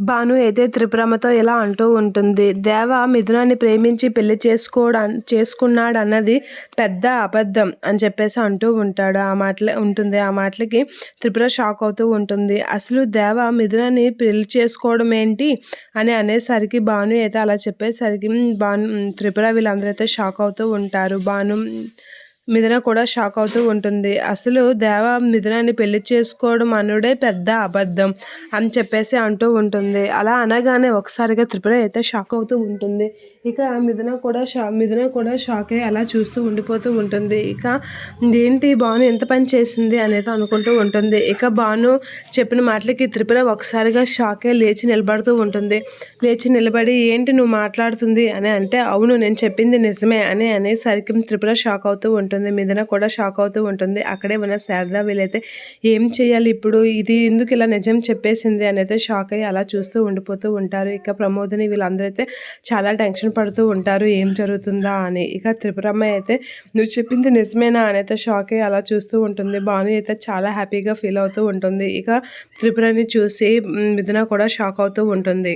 భాను అయితే త్రిపురమ్మతో ఇలా అంటూ ఉంటుంది. దేవ మిథునాన్ని ప్రేమించి పెళ్ళి చేసుకోవడా చేసుకున్నాడు అన్నది పెద్ద అబద్ధం అని చెప్పేసి అంటూ ఉంటాడు. ఆ మాటలే ఉంటుంది. ఆ మాటలకి త్రిపుర షాక్ అవుతూ ఉంటుంది. అసలు దేవ మిథునాన్ని పెళ్ళి చేసుకోవడం ఏంటి అని అనేసరికి భాను అయితే అలా చెప్పేసరికి భాను త్రిపుర వీళ్ళందరూ అయితే షాక్ అవుతూ ఉంటారు. భాను మిథున కూడా షాక్ అవుతూ ఉంటుంది. అసలు దేవ మిథునాన్ని పెళ్ళి చేసుకోవడం అనుడే పెద్ద అబద్ధం అని చెప్పేసి అంటూ ఉంటుంది. అలా అనగానే ఒకసారిగా త్రిపుర అయితే షాక్ అవుతూ ఉంటుంది. ఇక మిథున కూడా షా మిథున కూడా షాక్ అయ్యి అలా చూస్తూ ఉండిపోతూ ఉంటుంది. ఇక ఏంటి భాను ఎంత పని చేసింది? అనేది అనుకుంటూ ఉంటుంది. ఇక భాను చెప్పిన మాటలకి త్రిపుర ఒకసారిగా షాక్ అయ్యి లేచి నిలబడుతూ ఉంటుంది. లేచి నిలబడి ఏంటి నువ్వు మాట్లాడుతుంది? అని అంటే అవును నేను చెప్పింది నిజమే అని అనేసరికి త్రిపుర షాక్ అవుతూ ఉంటుంది. ఉంటుంది మీదన కూడా షాక్ అవుతూ ఉంటుంది. అక్కడే ఉన్న శారదా వీళ్ళైతే ఏం చేయాలి ఇప్పుడు? ఇది ఎందుకు ఇలా నిజం చెప్పేసింది అని అయితే షాక్ అయ్యి అలా చూస్తూ ఉండిపోతూ ఉంటారు. ఇక ప్రమోదిని వీళ్ళందరూ అయితే చాలా టెన్షన్ పడుతూ ఉంటారు. ఏం జరుగుతుందా అని. ఇక త్రిపురమ్మ అయితే నువ్వు చెప్పింది నిజమేనా? అనేది షాక్ అయ్యి అలా చూస్తూ ఉంటుంది. భాను అయితే చాలా హ్యాపీగా ఫీల్ అవుతూ ఉంటుంది. ఇక త్రిపురని చూసి మిథున కూడా షాక్ అవుతూ ఉంటుంది.